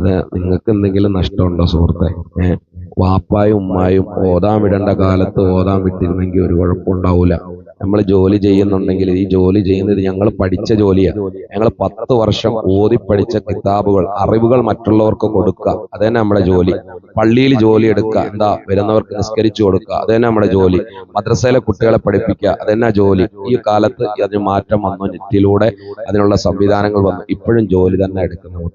അത് നിങ്ങൾക്ക് എന്തെങ്കിലും നഷ്ടമുണ്ടോ സുഹൃത്തെ? വാപ്പായും ഉമ്മായും ഓതാൻ വിടേണ്ട കാലത്ത് ഓതാൻ വിട്ടിരുന്നെങ്കിൽ ഒരു കുഴപ്പമുണ്ടാവൂല. നമ്മൾ ജോലി ചെയ്യുന്നുണ്ടെങ്കിൽ ഈ ജോലി ചെയ്യുന്നത് ഞങ്ങൾ പഠിച്ച ജോലിയാണ് ഞങ്ങൾ പത്ത് വർഷം ഓതി പഠിച്ച കിതാബുകൾ അറിവുകൾ മറ്റുള്ളവർക്ക് കൊടുക്കുക. അത് തന്നെ നമ്മുടെ ജോലി. പള്ളിയിൽ ജോലി എടുക്കുക. എന്താ വരുന്നവർക്ക് നിസ്കരിച്ചു കൊടുക്കുക. അത് തന്നെ നമ്മുടെ ജോലി. മദ്രസയിലെ കുട്ടികളെ പഠിപ്പിക്കുക. അത് തന്നെ ജോലി. ഈ കാലത്ത് അതിന് മാറ്റം വന്നു. നെറ്റിലൂടെ അതിനുള്ള സംവിധാനങ്ങൾ വന്നു. ഇപ്പോഴും ജോലി തന്നെ എടുക്കുന്ന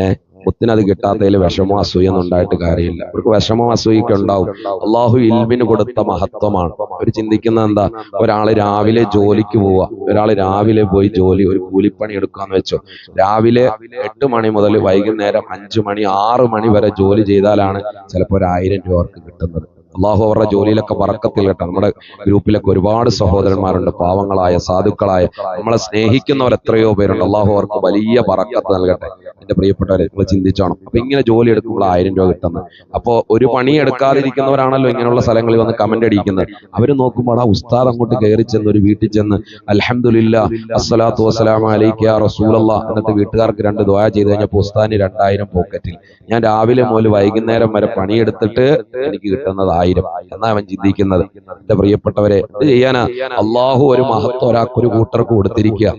ഏഹ് മുത്തിന് അത് കിട്ടാത്തതിൽ വിഷമോ അസൂയൊന്നും ഉണ്ടായിട്ട് കാര്യമില്ല. അവർക്ക് വിഷമോ അസൂയൊക്കെ ഉണ്ടാവും. അള്ളാഹു ഇൽമിന് കൊടുത്ത മഹത്വമാണ്. അവർ ചിന്തിക്കുന്ന എന്താ? ഒരാൾ രാവിലെ ജോലിക്ക് പോവുക ഒരാൾ രാവിലെ പോയി ജോലി ഒരു കൂലിപ്പണി എടുക്കാന്ന് വെച്ചോ. രാവിലെ എട്ട് മണി മുതൽ വൈകുന്നേരം അഞ്ചു മണി ആറ് മണി വരെ ജോലി ചെയ്താലാണ് ചിലപ്പോൾ ഒരു ആയിരം രൂപ അവർക്ക് കിട്ടുന്നത്. അള്ളാഹു അവരുടെ ജോലിയിലൊക്കെ വറക്കത്തിൽ കേട്ടോ. നമ്മുടെ ഗ്രൂപ്പിലൊക്കെ ഒരുപാട് സഹോദരന്മാരുണ്ട് പാവങ്ങളായ സാധുക്കളായ. നമ്മളെ സ്നേഹിക്കുന്നവർ എത്രയോ പേരുണ്ട്. അള്ളാഹു അവർക്ക് വലിയ വറക്കത്ത് നൽകട്ടെ. എന്റെ പ്രിയപ്പെട്ടവരെ നിങ്ങൾ ചിന്തിച്ചോണം. അപ്പൊ ഇങ്ങനെ ജോലി എടുക്കുമ്പോൾ ആയിരം രൂപ കിട്ടുന്നത് അപ്പോ ഒരു പണി എടുക്കാതിരിക്കുന്നവരാണല്ലോ ഇങ്ങനെയുള്ള സ്ഥലങ്ങളിൽ വന്ന് കമന്റ് അടിക്കുന്നത്. അവർ നോക്കുമ്പോൾ ആ ഉസ്താദ് അങ്ങോട്ട് കയറി ചെന്ന് ഒരു വീട്ടിൽ ചെന്ന് അൽഹംദുലില്ലാ അസ്സലാത്തു വസ്സലാം അലൈക്കു റസൂലല്ലാ എന്നിട്ട് വീട്ടുകാർക്ക് രണ്ട് ദ്വായ ചെയ്ത് കഴിഞ്ഞപ്പോൾ ഉസ്താദിന് രണ്ടായിരം പോക്കറ്റിൽ ഞാൻ രാവിലെ മുതൽ വൈകുന്നേരം വരെ പണിയെടുത്തിട്ട് എനിക്ക് കിട്ടുന്നത് ആയിരം. എന്നാ അവൻ ചിന്തിക്കുന്നത്? എന്റെ പ്രിയപ്പെട്ടവരെ ഇത് ചെയ്യാനാ? അള്ളാഹു ഒരു മഹത്വം ഒരാൾക്ക് ഒരു കൂട്ടർക്ക് കൊടുത്തിരിക്കുക.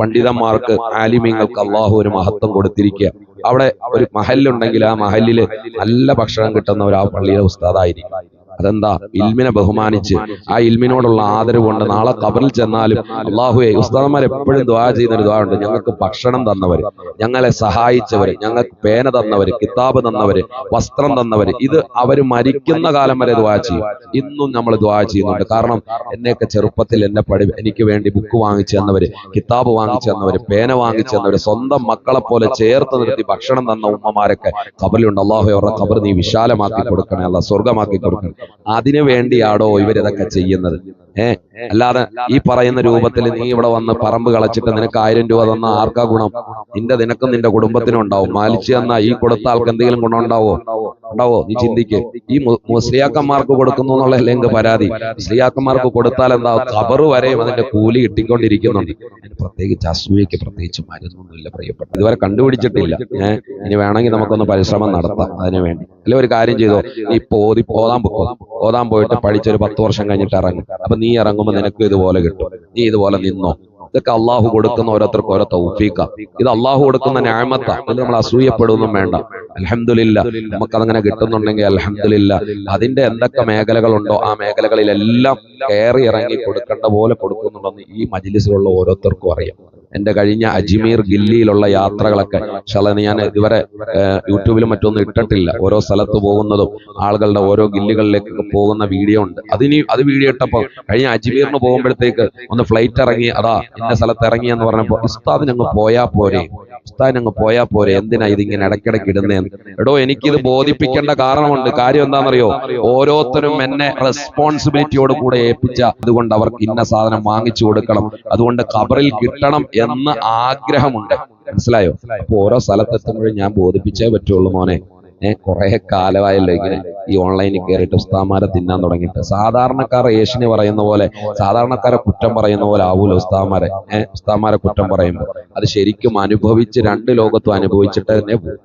പണ്ഡിതന്മാർക്ക് ആലിമ്യങ്ങൾക്ക് അള്ളാഹു ഒരു മഹത്വം കൊടുത്തിരിക്കുക. അവിടെ ഒരു മഹലുണ്ടെങ്കിൽ ആ മഹലിൽ നല്ല ഭക്ഷണം കിട്ടുന്ന ഒരു ആ പള്ളിയിലെ ഉസ്താദായിരിക്കും. അതെന്താ? ഇൽമിനെ ബഹുമാനിച്ച് ആ ഇൽമിനോടുള്ള ആദരവ് കൊണ്ട് നാളെ കബറിൽ ചെന്നാലും അള്ളാഹുയെ ഉസ്താദന്മാർ എപ്പോഴും ദ്വാ ചെയ്യുന്ന ഒരു ദ്വാ ഉണ്ട്. ഞങ്ങൾക്ക് ഭക്ഷണം തന്നവര് ഞങ്ങളെ സഹായിച്ചവര് ഞങ്ങൾക്ക് പേന തന്നവര് കിതാബ് തന്നവര് വസ്ത്രം തന്നവര് ഇത് അവർ മരിക്കുന്ന കാലം വരെ ദ്വാ ചെയ്യും. ഇന്നും നമ്മൾ ദ്വാ ചെയ്യുന്നുണ്ട്. കാരണം എന്നെയൊക്കെ ചെറുപ്പത്തിൽ എന്നെ പഠി എനിക്ക് വേണ്ടി ബുക്ക് വാങ്ങിച്ചു തന്നവര് കിതാബ് വാങ്ങിച്ചു തന്നവര് പേന വാങ്ങിച്ചു തന്നവര് സ്വന്തം മക്കളെ പോലെ ചേർത്ത് നിർത്തി ഭക്ഷണം തന്ന ഉമ്മമാരൊക്കെ കബറിലുണ്ട്. അള്ളാഹു അവരുടെ കബർ നീ വിശാലമാക്കി കൊടുക്കണേ അല്ല സ്വർഗമാക്കി കൊടുക്കണേ അതിനു വേണ്ടിയാടോ ഇവരിതൊക്കെ ചെയ്യുന്നത്? ഏ? അല്ലാതെ ഈ പറയുന്ന രൂപത്തിൽ നീ ഇവിടെ വന്ന് പറമ്പ് കളച്ചിട്ട് നിനക്ക് ആയിരം രൂപ തന്ന ആർക്കാ ഗുണം? നിന്റെ നിനക്കും നിന്റെ കുടുംബത്തിനും ഉണ്ടാവും. മാലിച്ച് തന്ന ഈ കൊടുത്ത ആൾക്ക് എന്തെങ്കിലും ഗുണം ഉണ്ടാവോ? ഉണ്ടാവോ? നീ ചിന്തിക്ക്. ഈ മുസ്ലിയാക്കന്മാർക്ക് കൊടുക്കുന്നു എന്നുള്ള എങ്ക് പരാതി. മുസ്ലിയാക്കന്മാർക്ക് കൊടുത്താൽ എന്താ കബർ വരെയും അതിന്റെ കൂലി കിട്ടിക്കൊണ്ടിരിക്കുന്നുണ്ട്. പ്രത്യേകിച്ച് അസൂയക്ക് പ്രത്യേകിച്ച് മരുന്നൊന്നുമില്ല പ്രിയപ്പെട്ട ഇതുവരെ കണ്ടുപിടിച്ചിട്ടില്ല. ഏഹ് ഇനി വേണമെങ്കിൽ നമുക്കൊന്ന് പരിശ്രമം നടത്താം അതിനു വേണ്ടി അല്ലെ ഒരു കാര്യം ചെയ്തോ. നീ പോതി പോതാൻ പോകും പോ ഓതാൻ പോയിട്ട് പഠിച്ചൊരു പത്ത് വർഷം കഴിഞ്ഞിട്ട് ഇറങ്ങും. അപ്പൊ നീ ഇറങ്ങുമ്പോൾ നിനക്ക് ഇതുപോലെ കിട്ടും. നീ ഇതുപോലെ നിന്നോ. ഇതൊക്കെ അള്ളാഹു കൊടുക്കുന്ന ഓരോരുത്തർക്കും ഓരോ തൗഫീക്ക ഇത് അള്ളാഹു കൊടുക്കുന്ന ന്യായമത്ത അത് നമ്മൾ അസൂയപ്പെടുകയൊന്നും വേണ്ട. അലഹമില്ല നമുക്കതങ്ങനെ കിട്ടുന്നുണ്ടെങ്കിൽ അലഹമില്ല അതിന്റെ എന്തൊക്കെ മേഖലകളുണ്ടോ ആ മേഖലകളിലെല്ലാം കയറി ഇറങ്ങി കൊടുക്കേണ്ട പോലെ കൊടുക്കുന്നുണ്ടെന്ന് ഈ മജിലിസിലുള്ള ഓരോരുത്തർക്കും അറിയാം. എന്റെ കഴിഞ്ഞ അജ്മീർ ഗില്ലിയിലുള്ള യാത്രകളൊക്കെ ശല ഞാൻ ഇതുവരെ യൂട്യൂബിൽ യൂട്യൂബിലും മറ്റൊന്നും ഇട്ടിട്ടില്ല. ഓരോ സ്ഥലത്ത് പോകുന്നതും ആളുകളുടെ ഓരോ ഗില്ലികളിലേക്ക് പോകുന്ന വീഡിയോ ഉണ്ട്. അതിനി അത് വീഡിയോ ഇട്ടപ്പോൾ കഴിഞ്ഞ അജ്മീറിന് പോകുമ്പോഴത്തേക്ക് ഒന്ന് ഫ്ലൈറ്റ് ഇറങ്ങി അതാ ഇന്ന സ്ഥലത്ത് ഇറങ്ങി എന്ന് പറഞ്ഞപ്പോൾ ഉസ്താദിന് അങ്ങ് പോയാ പോരെ. ഉസ്താദിന് അങ്ങ് പോയാ പോരെ. എന്തിനാ ഇതിങ്ങനെ ഇടയ്ക്കിടയ്ക്ക് ഇടുന്നേന്ന്? എടോ എനിക്കിത് ബോധിപ്പിക്കേണ്ട കാരണമുണ്ട്. കാര്യം എന്താണെന്നറിയോ? ഓരോരുത്തരും എന്നെ റെസ്പോൺസിബിലിറ്റിയോട് കൂടെ ഏൽപ്പിച്ച അതുകൊണ്ട് അവർക്ക് ഇന്ന സാധനം വാങ്ങിച്ചു കൊടുക്കണം. അതുകൊണ്ട് കബറിൽ കിട്ടണം എന്ന് ആഗ്രഹമുണ്ട്. മനസ്സിലായോ? അപ്പൊ ഓരോ സ്ഥലത്തെത്തുമ്പോഴും ഞാൻ ബോധിപ്പിച്ചേ പറ്റുള്ളൂ മോനെ. കുറെ കാലമായല്ലോ ഇങ്ങനെ ഈ ഓൺലൈനിൽ കയറിയിട്ട് ഉസ്താമാരെ തിന്നാൻ തുടങ്ങിയിട്ട്. സാധാരണക്കാർ ഏഷ്യന് പറയുന്ന പോലെ സാധാരണക്കാരെ കുറ്റം പറയുന്ന പോലെ ആവൂല ഉസ്താമാരെ. ഏഹ് ഉസ്താമാരെ കുറ്റം പറയുമ്പോൾ അത് ശരിക്കും അനുഭവിച്ച് രണ്ട് ലോകത്തും അനുഭവിച്ചിട്ട് തന്നെ പോകും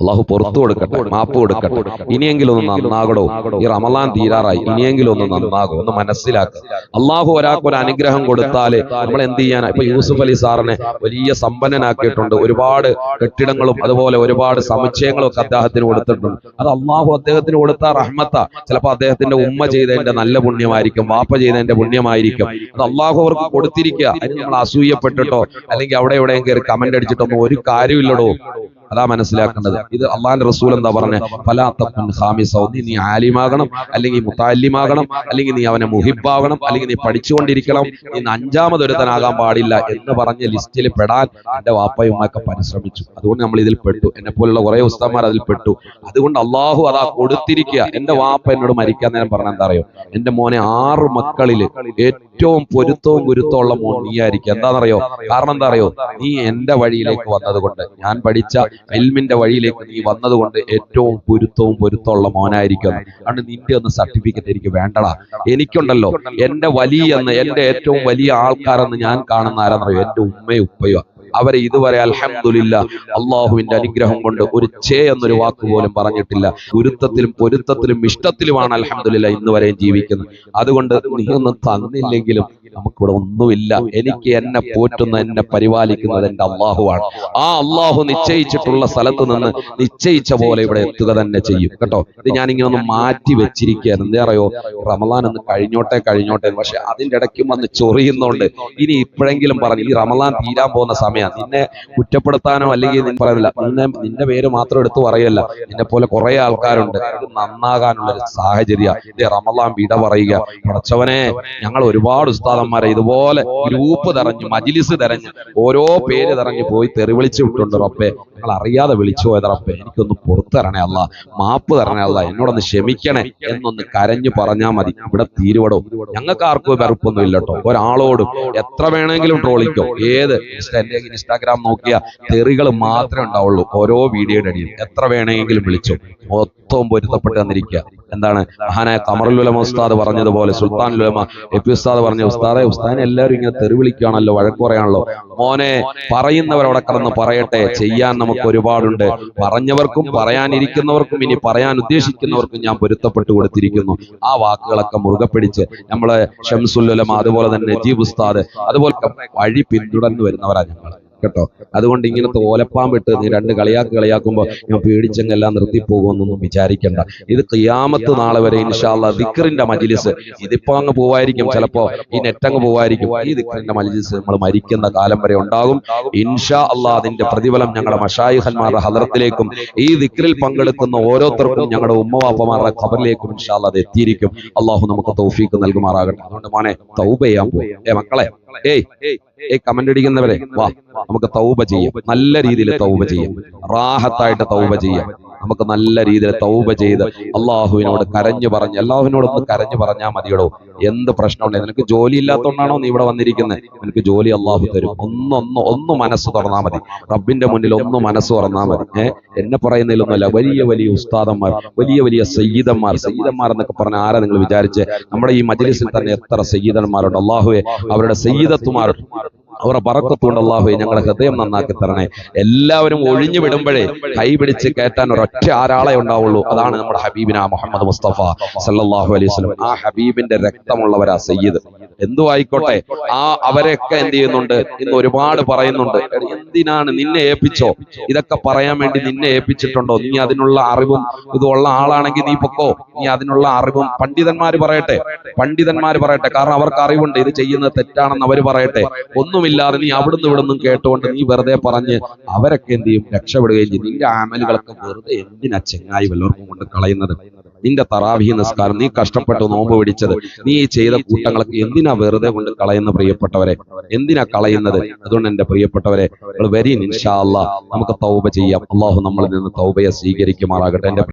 അള്ളാഹു പുറത്തു കൊടുക്കട്ടെ മാപ്പ് കൊടുക്കട്ടെ. ഇനിയെങ്കിലും ഒന്ന് നന്നാകടോ. ഈ റമലാൻ തീരാറായി. ഇനിയെങ്കിലും ഒന്ന് നന്നാകും. ഒന്ന് മനസ്സിലാക്കുക അള്ളാഹു ഒരാൾക്ക് ഒരു അനുഗ്രഹം കൊടുത്താൽ നമ്മൾ എന്ത് ചെയ്യാനാ? ഇപ്പൊ യൂസുഫ് അലി സാറിനെ വലിയ സമ്പന്നനാക്കിയിട്ടുണ്ട്. ഒരുപാട് കെട്ടിടങ്ങളും അതുപോലെ ഒരുപാട് സമുച്ചയങ്ങളും ഒക്കെ അദ്ദേഹത്തിന് കൊടുത്തിട്ടുണ്ട്. അത് അള്ളാഹു അദ്ദേഹത്തിന് കൊടുത്ത റഹ്മത്ത. ചിലപ്പോൾ അദ്ദേഹത്തിന്റെ ഉമ്മ ചെയ്തതിന്റെ നല്ല പുണ്യമായിരിക്കും വാപ്പ ചെയ്തതിന്റെ പുണ്യമായിരിക്കും. അത് അള്ളാഹു അവർക്ക് കൊടുത്തിരിക്കുക. അതിന് നമ്മൾ അസൂയപ്പെട്ടിട്ടോ അല്ലെങ്കിൽ അവിടെ എവിടെയും കയറി കമന്റ് അടിച്ചിട്ടൊന്നും ഒരു കാര്യമില്ലടോ. അതാ മനസ്സിലാക്കേണ്ടത്. ഇത് അള്ളാന്റെ റസൂൽ എന്താ പറഞ്ഞത് ഫലാത്തപ്പൻ ഹാമിസോ നീ നീ ആലിമാകണം അല്ലെങ്കിൽ മുത്താലിമാകണം അല്ലെങ്കിൽ നീ അവനെ മുഹിബാകണം അല്ലെങ്കിൽ നീ പഠിച്ചുകൊണ്ടിരിക്കണം. നീ അഞ്ചാമതൊരുത്തനാകാൻ പാടില്ല എന്ന് പറഞ്ഞ ലിസ്റ്റിൽ പെടാൻ എന്റെ വാപ്പയും പരിശ്രമിച്ചു. അതുകൊണ്ട് നമ്മൾ ഇതിൽ പെട്ടു. എന്നെ പോലുള്ള കുറെ ഉസ്താന്മാർ അതിൽ പെട്ടു. അതുകൊണ്ട് അള്ളാഹു അതാ കൊടുത്തിരിക്കുക. എന്റെ വാപ്പ എന്നോട് മരിക്കാൻ നേരം പറഞ്ഞ എന്താ അറിയോ? എന്റെ മോനെ ആറ് മക്കളിൽ ഏറ്റവും പൊരുത്തവും ഗുരുത്തവും ഉള്ള മോൻ നീയായിരിക്കും. എന്താണെന്നറിയോ? കാരണം എന്താ അറിയോ? നീ എന്റെ വഴിയിലേക്ക് വന്നതുകൊണ്ട്. ഞാൻ പഠിച്ച എൽമിന്റെ വഴിയിലേക്ക് നീ വന്നതുകൊണ്ട് ഏറ്റവും പൊരുത്തവും പൊരുത്തമുള്ള മോനായിരിക്കും. അതുകൊണ്ട് നിന്റെ ഒന്ന് സർട്ടിഫിക്കറ്റ് എനിക്ക് വേണ്ടടാ. എനിക്കുണ്ടല്ലോ. എന്റെ വലിയ എന്ന് എന്റെ ഏറ്റവും വലിയ ആൾക്കാരെന്ന് ഞാൻ കാണുന്ന ആരാന്നറിയോ? എന്റെ ഉമ്മയും ഉപ്പയോ. അവരെ ഇതുവരെ അലഹമില്ല അള്ളാഹുവിന്റെ അനുഗ്രഹം കൊണ്ട് ഒരു ചേ എന്നൊരു വാക്ക് പോലും പറഞ്ഞിട്ടില്ല. ഗുരുത്വത്തിലും പൊരുത്തത്തിലും ഇഷ്ടത്തിലുമാണ് അലഹമില്ല ഇന്ന് വരെയും ജീവിക്കുന്നത്. അതുകൊണ്ട് നീ ഒന്നും തന്നില്ലെങ്കിലും നമുക്കിവിടെ ഒന്നുമില്ല. എനിക്ക് എന്നെ പോറ്റുന്ന എന്നെ പരിപാലിക്കുന്നത് എന്റെ അള്ളാഹുവാണ്. ആ അള്ളാഹു നിശ്ചയിച്ചിട്ടുള്ള സ്ഥലത്ത് നിന്ന് നിശ്ചയിച്ച പോലെ ഇവിടെ എത്തുക തന്നെ ചെയ്യും. കേട്ടോ? ഇത് ഞാനിങ്ങനെ ഒന്ന് മാറ്റി വെച്ചിരിക്കുകയാണ്. എന്താ അറിയോ? റമദാൻ ഒന്ന് കഴിഞ്ഞോട്ടെ കഴിഞ്ഞോട്ടെ പക്ഷെ അതിന്റെ ഇടയ്ക്കും വന്ന് ചൊറിയുന്നുണ്ട്. ഇനി ഇപ്പോഴെങ്കിലും പറഞ്ഞു ഈ റമദാൻ തീരാൻ പോകുന്ന സമയം നിന്നെ കുറ്റപ്പെടുത്താനോ അല്ലെങ്കിൽ നിന്നെ പറയില്ല നിന്നെ നിന്റെ പേര് മാത്രം എടുത്തു പറയല്ല. നിന്നെ പോലെ കുറെ ആൾക്കാരുണ്ട്. നന്നാകാനുള്ള ഒരു സാഹചര്യം. ഇത് റമദാൻ വിട പറയുക. പടച്ചവനെ ഞങ്ങൾ ഒരുപാട് ഉസ്താദന്മാരെ ഇതുപോലെ ഗ്രൂപ്പ് തെരഞ്ഞ് മജിലിസ് തെരഞ്ഞ് ഓരോ പേര് തെരഞ്ഞ് പോയി തെറി വിളിച്ചു വിട്ടുണ്ട് റബ്ബെ. ഞങ്ങൾ അറിയാതെ വിളിച്ചു പോയത്. റബ്ബെ എനിക്കൊന്ന് പുറത്തു തരണേ അല്ല. മാപ്പ് തരണേ അല്ല. എന്നോടൊന്ന് ക്ഷമിക്കണേ. എന്നൊന്ന് കരഞ്ഞു പറഞ്ഞാൽ മതി. ഇവിടെ തീരുവടോ. ഞങ്ങൾക്ക് ആർക്കും വെറുപ്പൊന്നും ഇല്ല കേട്ടോ. ഒരാളോടും എത്ര വേണമെങ്കിലും ട്രോളിക്കോ. ഏത് ഇൻസ്റ്റാഗ്രാം നോക്കിയ തെറികൾ മാത്രമേ ഉണ്ടാവുള്ളൂ. ഓരോ വീഡിയോയുടെ അടിയിൽ എത്ര വേണമെങ്കിലും വിളിച്ചു. മൊത്തവും പൊരുത്തപ്പെട്ട് തന്നിരിക്കുക. എന്താണ്? മഹാനായ കമറുലുലമ ഉസ്താദ് പറഞ്ഞതുപോലെ സുൽത്താൻ ഉലമ എപ്പി ഉസ്താദ് പറഞ്ഞ ഉസ്താദെ ഉസ്താദിനെ എല്ലാവരും ഇങ്ങനെ തെരുവിളിക്കുകയാണല്ലോ വഴക്ക് പറയാണല്ലോ മോനെ പറയുന്നവരവിടെ കടന്ന് പറയട്ടെ ചെയ്യാൻ നമുക്ക് ഒരുപാടുണ്ട്. പറഞ്ഞവർക്കും പറയാനിരിക്കുന്നവർക്കും ഇനി പറയാൻ ഉദ്ദേശിക്കുന്നവർക്കും ഞാൻ പൊരുത്തപ്പെട്ടു കൊടുത്തിരിക്കുന്നു. ആ വാക്കുകളൊക്കെ മുറുകെ പിടിച്ച് നമ്മളെ ഷംസുല്ലുലമ അതുപോലെ തന്നെ നജീബ് ഉസ്താദ് അതുപോലെ വഴി പിന്തുടർന്നു വരുന്നവരാണ് ഞങ്ങൾ കേട്ടോ? അതുകൊണ്ട് ഇങ്ങനത്തെ ഓലപ്പാമ്പിട്ട് നീ രണ്ട് കളിയാക്ക് കളിയാക്കുമ്പോ ഞാൻ പേടിച്ചെങ്കെല്ലാം നിർത്തിപ്പോകുമെന്നൊന്നും വിചാരിക്കണ്ട. ഇത് കിയാമത്ത് നാളെ വരെ ഇൻഷാല്ല ദിക്കറിന്റെ മജിലിസ് ഇതിപ്പോ അങ്ങ് പോവായിരിക്കും. ചിലപ്പോ ഈ നെറ്റങ്ങ് പോവായിരിക്കും. ഈ ദിക്കറിന്റെ മജിലിസ് നമ്മൾ മരിക്കുന്ന കാലം വരെ ഉണ്ടാകും. ഇൻഷാ അള്ളാഹ് അതിന്റെ പ്രതിഫലം ഞങ്ങളുടെ മഷായിഹന്മാരുടെ ഹദറത്തിലേക്കും ഈ ദിക്റിൽ പങ്കെടുക്കുന്ന ഓരോരുത്തർക്കും ഞങ്ങളുടെ ഉമ്മവാപ്പമാരുടെ ഖബറിലേക്കും ഇൻഷാ അള്ളാഹ് അത് എത്തിയിരിക്കും. അള്ളാഹു നമുക്ക് തൗഫീക്ക് നൽകുമാറാകട്ടെ. അതുകൊണ്ട് മോനെ തൗബ ചെയ്യാൻ പോകും ഏ മക്കളെ ഏയ്. ഏയ് കമന്റ് അടിക്കുന്നവരെ വാ നമുക്ക് തൗബ ചെയ്യാം. നല്ല രീതിയിൽ തൗബ ചെയ്യാം. റാഹത്തായിട്ട് തൗബ ചെയ്യാം. നമുക്ക് നല്ല രീതിയിൽ തൗബ ചെയ്ത് അള്ളാഹുവിനോട് കരഞ്ഞു പറഞ്ഞ് അള്ളാഹുവിനോടൊന്ന് കരഞ്ഞു പറഞ്ഞാൽ മതിയടോ. എന്ത് പ്രശ്നമുണ്ട്? നിനക്ക് ജോലി ഇല്ലാത്തതുകൊണ്ടാണോ നീ ഇവിടെ വന്നിരിക്കുന്നത്? നിനക്ക് ജോലി അള്ളാഹു തരും. ഒന്നൊന്ന് ഒന്ന് മനസ്സ് തുറന്നാൽ മതി. റബ്ബിന്റെ മുന്നിൽ ഒന്ന് മനസ്സ് തുറന്നാൽ മതി. ഏഹ്? എന്നെ പറയുന്നതിലൊന്നുമല്ല വലിയ വലിയ ഉസ്താദന്മാർ വലിയ വലിയ സയ്യിദന്മാർ സയ്യിദന്മാർ എന്നൊക്കെ പറഞ്ഞ ആരാ നിങ്ങൾ വിചാരിച്ച്? നമ്മുടെ ഈ മജലിസിൽ തന്നെ എത്ര സയ്യിദന്മാരുണ്ട്? അള്ളാഹുവെ അവരുടെ സയ്യിദത്തുമാരുണ്ട് അവരുടെ പറക്കത്തുകൊണ്ട് അള്ളാഹുവെ ഞങ്ങളുടെ ഹൃദയം നന്നാക്കി തരണേ. എല്ലാവരും ഒഴിഞ്ഞു വിടുമ്പോഴേ കൈ പിടിച്ച് കയറ്റാൻ ഒരൊറ്റ ആരാളെ ഉണ്ടാവുള്ളൂ. അതാണ് നമ്മുടെ ഹബീബിന മുഹമ്മദ് മുസ്തഫ സല്ലാഹു അലൈഹി വസല്ലം. ആ ഹബീബിന്റെ രക്തമുള്ളവരാ സയ്യിദ്. എന്തു ആയിക്കോട്ടെ ആ അവരെയൊക്കെ എന്ത് ചെയ്യുന്നുണ്ട്? ഇന്ന് ഒരുപാട് പറയുന്നുണ്ട്. എന്തിനാണ് നിന്നെ ഏൽപ്പിച്ചോ? ഇതൊക്കെ പറയാൻ വേണ്ടി നിന്നെ ഏൽപ്പിച്ചിട്ടുണ്ടോ? നീ അതിനുള്ള അറിവും ഇതുള്ള ആളാണെങ്കിൽ നീ പൊക്കോ? നീ അതിനുള്ള അറിവും പണ്ഡിതന്മാർ പറയട്ടെ. പണ്ഡിതന്മാർ പറയട്ടെ. കാരണം അവർക്ക് അറിവുണ്ട്. ഇത് ചെയ്യുന്നത് തെറ്റാണെന്ന് അവർ പറയട്ടെ ഒന്നുമില്ലാതെ നീ അവിടുന്ന് ഇവിടുന്നും കേട്ടുകൊണ്ട് നീ വെറുതെ പറഞ്ഞ് അവരൊക്കെ എന്ത് ചെയ്യും? രക്ഷപ്പെടുകയും ചെയ്യും. നിന്റെ ആമലുകളൊക്കെ വെറുതെ എന്തിനാ ചെങ്ങായി വല്ലവർക്കും കൊണ്ട് കളയുന്നത്? നിന്റെ തറാവിഹി നിസ്കാരം നീ കഷ്ടപ്പെട്ട് നോമ്പ് പിടിച്ചത്. നീ ഈ ചെയ്ത കൂട്ടങ്ങളൊക്കെ എന്തിനാ വെറുതെ കൊണ്ട് കളയുന്ന പ്രിയപ്പെട്ടവരെ? എന്തിനാ കളയുന്നത്? അതുകൊണ്ട് എന്റെ പ്രിയപ്പെട്ടവരെ നിങ്ങൾ വരീൻ ഇൻഷാ അല്ലാ നമുക്ക് തൗബ ചെയ്യാം. അള്ളാഹു നമ്മളിൽ നിന്ന് തൗബയെ സ്വീകരിക്കുമാറാകട്ടെ. എന്റെ